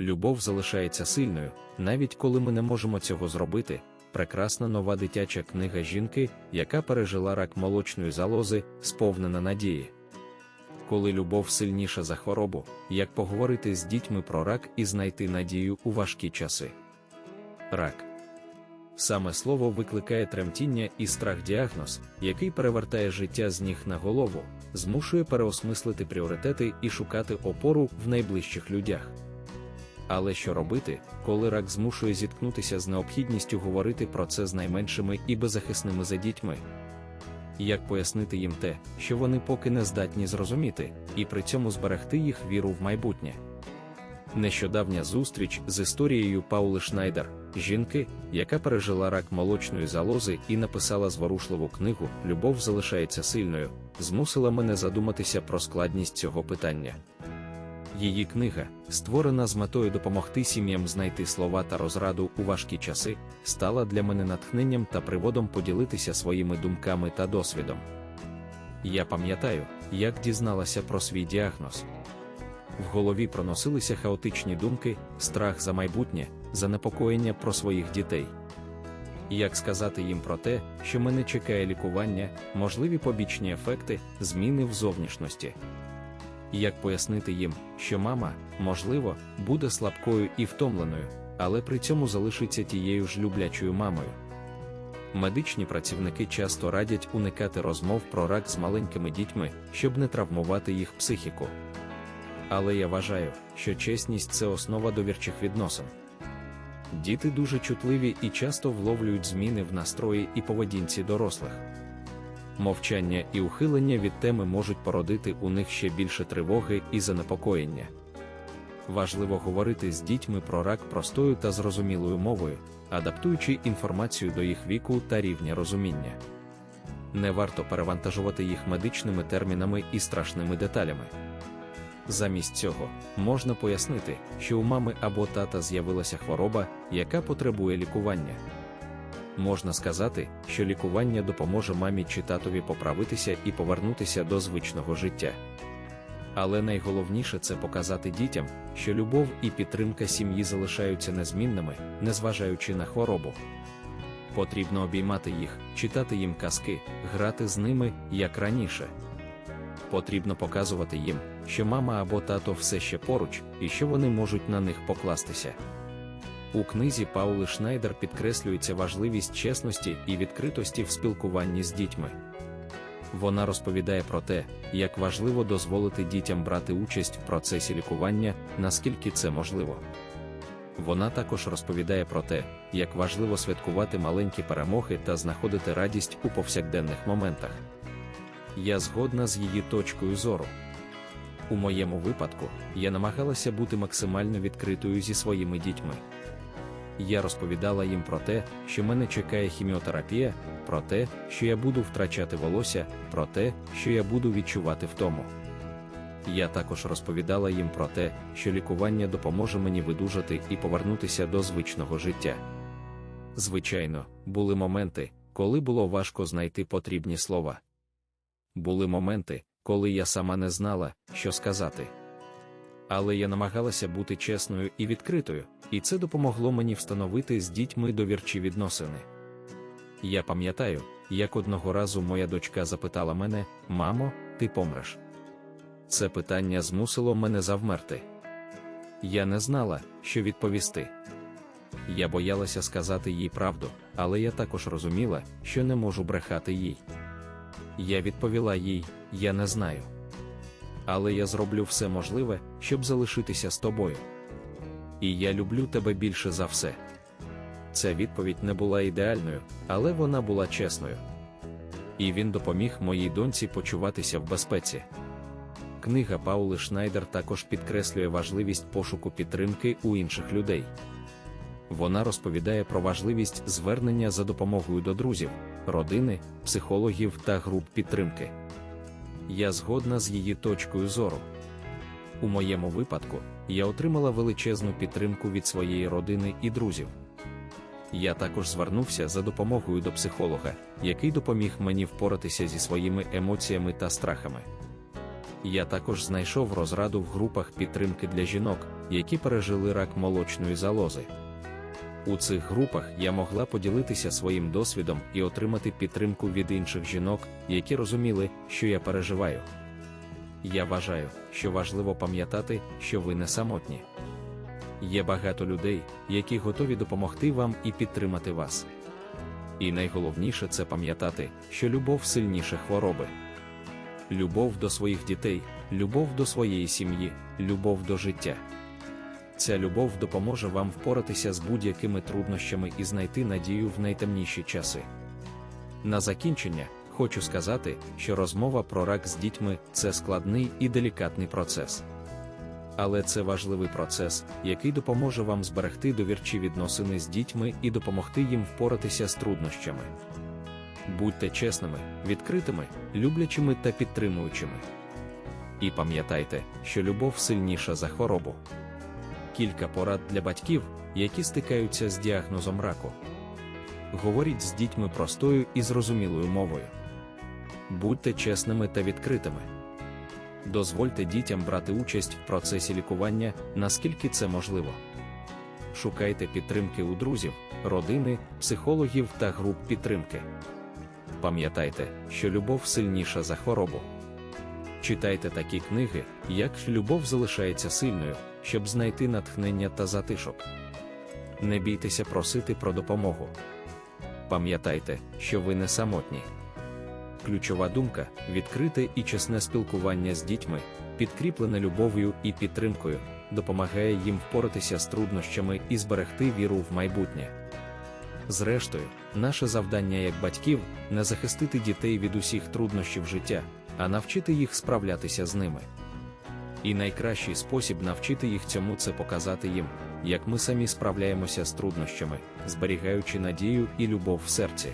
любов залишається сильною, навіть коли ми не можемо цього зробити. Прекрасна нова дитяча книга жінки, яка пережила рак молочної залози, сповнена надії. Коли любов сильніша за хворобу, як поговорити з дітьми про рак і знайти надію у важкі часи. Рак. Саме слово викликає тремтіння і страх діагноз, який перевертає життя з ніг на голову, змушує переосмислити пріоритети і шукати опору в найближчих людях. Але що робити, коли рак змушує зіткнутися з необхідністю говорити про це з найменшими і беззахисними за дітьми? Як пояснити їм те, що вони поки не здатні зрозуміти, і при цьому зберегти їх віру в майбутнє? Нещодавня зустріч з історією Паули Шнайдер, жінки, яка пережила рак молочної залози і написала зворушливу книгу Любов залишається сильною, змусила мене задуматися про складність цього питання. Її книга, створена з метою допомогти сім'ям знайти слова та розраду у важкі часи, стала для мене натхненням та приводом поділитися своїми думками та досвідом. Я пам'ятаю, як дізналася про свій діагноз. В голові проносилися хаотичні думки, страх за майбутнє, занепокоєння про своїх дітей. Як сказати їм про те, що мене чекає лікування, можливі побічні ефекти, зміни в зовнішності. Як пояснити їм, що мама, можливо, буде слабкою і втомленою, але при цьому залишиться тією ж люблячою мамою. Медичні працівники часто радять уникати розмов про рак з маленькими дітьми, щоб не травмувати їх психіку. Але я вважаю, що чесність це основа довірчих відносин. Діти дуже чутливі і часто вловлюють зміни в настрої і поведінці дорослих. Мовчання і ухилення від теми можуть породити у них ще більше тривоги і занепокоєння. Важливо говорити з дітьми про рак простою та зрозумілою мовою, адаптуючи інформацію до їх віку та рівня розуміння. Не варто перевантажувати їх медичними термінами і страшними деталями. Замість цього можна пояснити, що у мами або тата з'явилася хвороба, яка потребує лікування. Можна сказати, що лікування допоможе мамі чи татові поправитися і повернутися до звичного життя. Але найголовніше це показати дітям, що любов і підтримка сім'ї залишаються незмінними, незважаючи на хворобу. Потрібно обіймати їх, читати їм казки, грати з ними, як раніше. Потрібно показувати їм, що мама або тато все ще поруч, і що вони можуть на них покластися. У книзі Паули Шнайдер підкреслюється важливість чесності і відкритості в спілкуванні з дітьми. Вона розповідає про те, як важливо дозволити дітям брати участь в процесі лікування, наскільки це можливо. Вона також розповідає про те, як важливо святкувати маленькі перемоги та знаходити радість у повсякденних моментах. Я згодна з її точкою зору. У моєму випадку я намагалася бути максимально відкритою зі своїми дітьми. Я розповідала їм про те, що мене чекає хіміотерапія, про те, що я буду втрачати волосся, про те, що я буду відчувати втому. Я також розповідала їм про те, що лікування допоможе мені видужати і повернутися до звичного життя. Звичайно, були моменти, коли було важко знайти потрібні слова. Були моменти, коли я сама не знала, що сказати. Але я намагалася бути чесною і відкритою, і це допомогло мені встановити з дітьми довірчі відносини. Я пам'ятаю, як одного разу моя дочка запитала мене: Мамо, ти помреш? Це питання змусило мене завмерти. Я не знала, що відповісти. Я боялася сказати їй правду, але я також розуміла, що не можу брехати їй. Я відповіла їй: Я не знаю. Але я зроблю все можливе, щоб залишитися з тобою. І я люблю тебе більше за все. Ця відповідь не була ідеальною, але вона була чесною. І він допоміг моїй доньці почуватися в безпеці. Книга Паули Шнайдер також підкреслює важливість пошуку підтримки у інших людей. Вона розповідає про важливість звернення за допомогою до друзів, родини, психологів та груп підтримки. Я згодна з її точкою зору. У моєму випадку я отримала величезну підтримку від своєї родини і друзів. Я також звернувся за допомогою до психолога, який допоміг мені впоратися зі своїми емоціями та страхами. Я також знайшов розраду в групах підтримки для жінок, які пережили рак молочної залози. У цих групах я могла поділитися своїм досвідом і отримати підтримку від інших жінок, які розуміли, що я переживаю. Я вважаю, що важливо пам'ятати, що ви не самотні. Є багато людей, які готові допомогти вам і підтримати вас. І найголовніше це пам'ятати, що любов сильніше хвороби. Любов до своїх дітей, любов до своєї сім'ї, любов до життя. Ця любов допоможе вам впоратися з будь-якими труднощами і знайти надію в найтемніші часи. На закінчення хочу сказати, що розмова про рак з дітьми це складний і делікатний процес. Але це важливий процес, який допоможе вам зберегти довірчі відносини з дітьми і допомогти їм впоратися з труднощами. Будьте чесними, відкритими, люблячими та підтримуючими. І пам'ятайте, що любов сильніша за хворобу. Кілька порад для батьків, які стикаються з діагнозом раку. Говоріть з дітьми простою і зрозумілою мовою. Будьте чесними та відкритими. Дозвольте дітям брати участь в процесі лікування, наскільки це можливо. Шукайте підтримки у друзів, родини, психологів та груп підтримки. Пам'ятайте, що любов сильніша за хворобу. Читайте такі книги, як Любов залишається сильною, щоб знайти натхнення та затишок. Не бійтеся просити про допомогу. Пам'ятайте, що ви не самотні. Ключова думка відкрите і чесне спілкування з дітьми, підкріплене любов'ю і підтримкою, допомагає їм впоратися з труднощами і зберегти віру в майбутнє. Зрештою, наше завдання як батьків не захистити дітей від усіх труднощів життя, а навчити їх справлятися з ними. І найкращий спосіб навчити їх цьому це показати їм, як ми самі справляємося з труднощами, зберігаючи надію і любов в серці.